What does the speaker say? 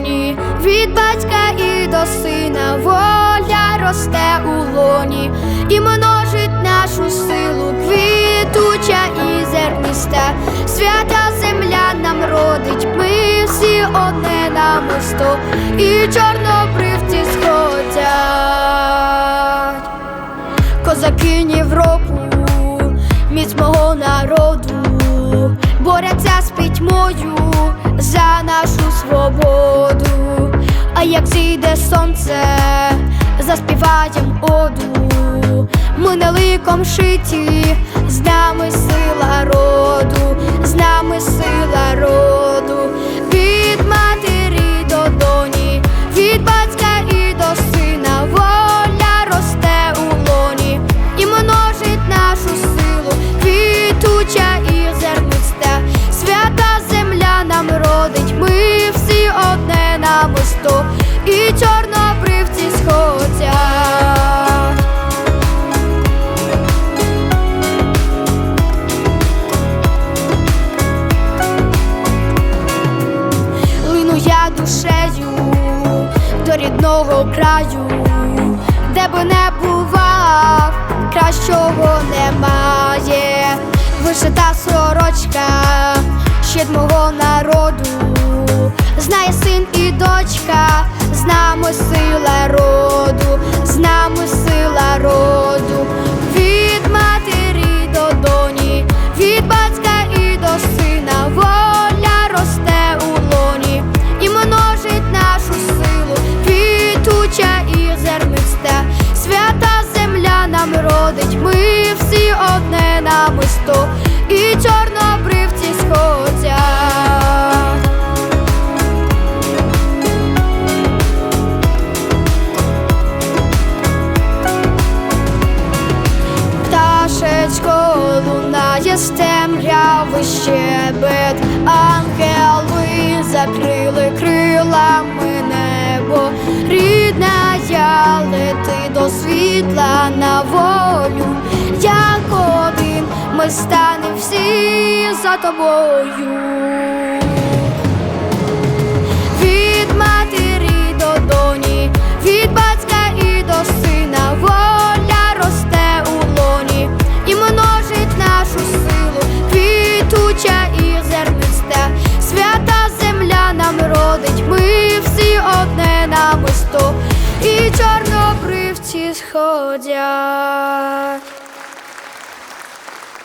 долоні, від батька і до сина воля росте у лоні і множить нашу силу квітуча і зерниста. Свята земля нам родить, ми всі одне на мосто і чорнобривці сходять, козаки Європу, міць мого народу борються з пітьмою за нашу свободу. А як зійде сонце, заспіваєм оду. Ми не ликом шиті, намисто, і чорнобривці сходять. Лину я душею до рідного краю, де би не бував, кращого немає. Вишита сорочка ще мого народу, сила роду, від матері до доні, від батька і до сина, воля росте у лоні і множить нашу силу, квітуча і зерниста, свята земля нам родить, ми всі одне намисто, і чорнобривці з темряви щебет, ангели закрили крилами небо, рідна я лети до світла на волю, як один ми станемо всі за тобою. Намисто, і чорнобривці сходять.